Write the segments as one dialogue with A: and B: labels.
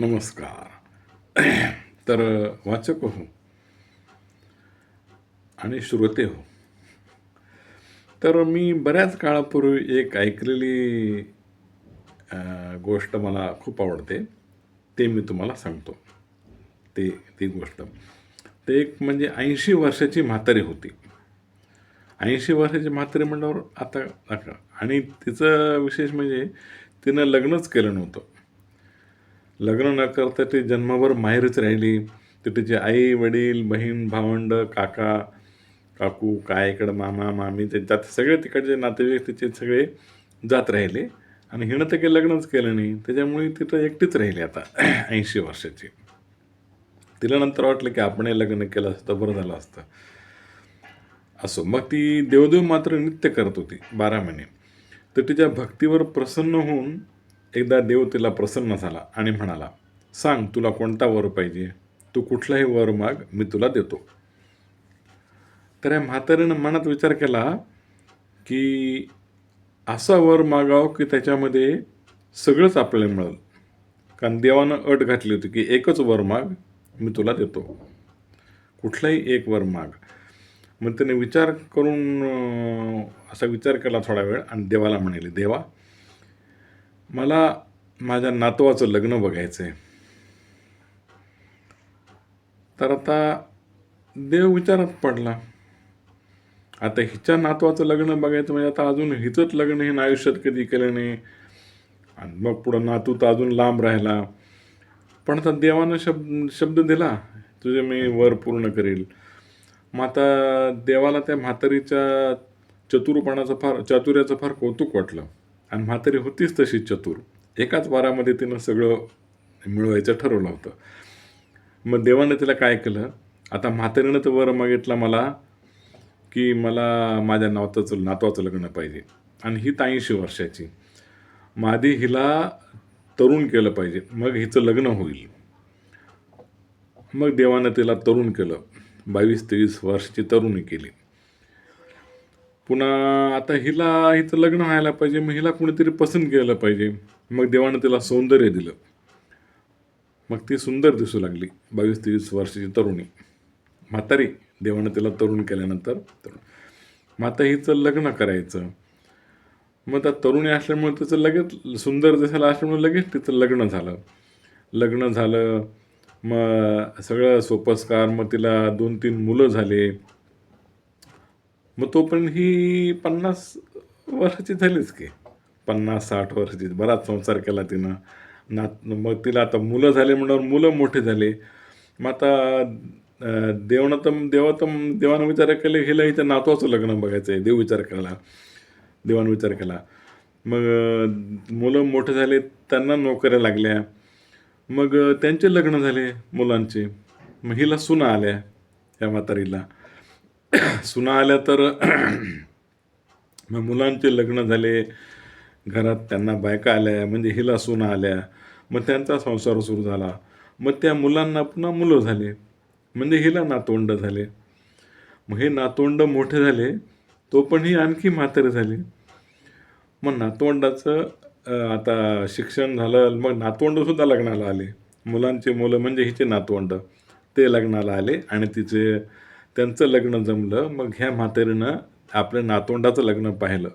A: नमस्कार. तर वाचक हो आणि श्रोते हो. तर मी बऱ्याच काळापूर्वी एक ऐकलेली गोष्ट मला खूप आवडते. ते मी तुम्हाला सांगतो. ते ती गोष्ट. ते एक म्हणजे ऐंशी वर्षाची म्हातारी होती. ऐंशी वर्षाची म्हातारी म्हटल्यावर आता आणि तिचं विशेष म्हणजे तिनं लग्नच केलं नव्हतं. लग्न न करता ती जन्मभर माहेरच राहिली. तर तिचे आई वडील बहीण भावंड काका काकू काय इकडं मामा मामी त्यांच्यात सगळे तिकडचे नातेवाईक तिचे सगळे जात राहिले. आणि हिनं तर काही लग्नच केलं नाही. त्याच्यामुळे तिथं एकटीच राहिली आता ऐंशी वर्षाची. तिला नंतर वाटलं की आपण लग्न केलं असतं बरं झालं असतं. असो मग ती देवदेव मात्र नित्य करत होती बारा महिने तर तिच्या भक्तीवर प्रसन्न होऊन एकदा देव तिला प्रसन्न झाला आणि म्हणाला सांग तुला कोणता वर पाहिजे? तू कुठलाही वर माग मी तुला देतो. तर या म्हातारीनं मनात विचार केला की असा वर मागाव की त्याच्यामध्ये सगळंच आपल्याला मिळेल. कारण देवानं अट घातली होती की एकच वर माग मी तुला देतो. कुठलाही एक वर माग. मग त्याने विचार करून असा विचार केला थोडा वेळ आणि देवाला म्हणाले देवा मला माझ्या नातवाचं लग्न बघायचं आहे तर आता देव विचारात पडला. आता हिच्या नातवाचं लग्न बघायचं म्हणजे आता अजून हिचंच लग्न हे आयुष्यात कधी केलं नाही. आणि मग पुढं नातू तर अजून लांब राहिला. पण आता देवानं शब्द शब्द दिला तुझे मी वर पूर्ण करेल. मग आता देवाला त्या म्हातारीच्या चतुरपणाचं फार चातुर्याचं फार कौतुक वाटलं. आणि म्हातारी होतीच तशी चतुर. एकाच वारामध्ये तिनं सगळं मिळवायचं ठरवलं होतं. मग देवानं तिला काय केलं? आता म्हातारीनं तर वर मागितला मला की मला माझ्या नावाचं नातवाचं लग्न पाहिजे. आणि ही ऐंशी वर्षाची. मादी हिला तरुण केलं पाहिजे. मग हिचं लग्न होईल. मग देवानं तिला तरुण केलं. बावीस तेवीस वर्षाची तरुणी केली. पुन्हा आता हिला हिचं लग्न व्हायला पाहिजे मग हिला कुणीतरी पसंत केलं पाहिजे. मग देवानं तिला सौंदर्य दिलं. मग ती सुंदर दिसू लागली बावीस तेवीस वर्षाची तरुणी. म्हातारी देवानं तिला तरुण केल्यानंतर तरुण. मग आता हिचं लग्न करायचं. मग त्या तरुणी असल्यामुळे तिचं लगेच सुंदर दिसायला असल्यामुळे लगेच तिचं लग्न झालं. लग्न झालं मग सगळं सोपस्कार मग तिला दोन तीन मुलं झाले. मग तोपर्यंत ही पन्नास वर्षाची झालीच की. पन्नास साठ वर्षाची. बराच संसार केला तिनं. नात मग तिला आता मुलं झाले म्हणल्यावर मुलं मोठे झाले. मग आता देवनातम देवातम देवानं विचार केले हिला हिच्या नातवाचं लग्न बघायचं आहे. देव विचार केला. देवानं विचार केला. मग मुलं मोठे झाले त्यांना नोकऱ्या लागल्या. मग त्यांचे लग्न झाले मुलांचे. मग हिला सुना आल्या या म्हातारीला. सुना आल्या तर मग मुलांचे लग्न झाले घरात त्यांना बायका आल्या म्हणजे हिला सुना आल्या मग त्यांचा संसार सुरू झाला. मग त्या मुलांना पुन्हा मुलं झाले म्हणजे हिला नातवंड झाले. मग हे नातवंड मोठे झाले तो पण ही आणखी म्हातारे झाले. मग नातवंडाचं आता शिक्षण झालं मग नातवंडसुद्धा लग्नाला आले. मुलांचे मुलं म्हणजे हिचे नातवंड. ते लग्नाला आले आणि तिचे त्यांचं लग्न जमलं मग ह्या म्हातारीनं आपल्या नातोंडाचं लग्न पाहिलं.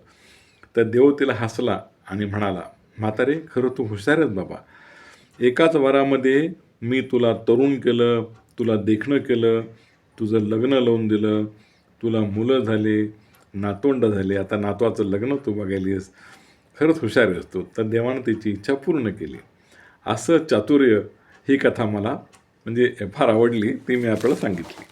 A: तर देव तिला हसला आणि म्हणाला म्हातारे खरं तू हुशार आहेस बाबा. एकाच वरामध्ये मी तुला तरुण केलं तुला देखणं केलं तुझं लग्न लावून दिलं तुला मुलं झाले नातोंड झाले आता नातवाचं लग्न तू बघायलीस खरंच हुशार आहेस तू. तर देवानं त्याची इच्छा पूर्ण केली. असं चातुर्य ही कथा मला म्हणजे फार आवडली ती मी आपल्याला सांगितली.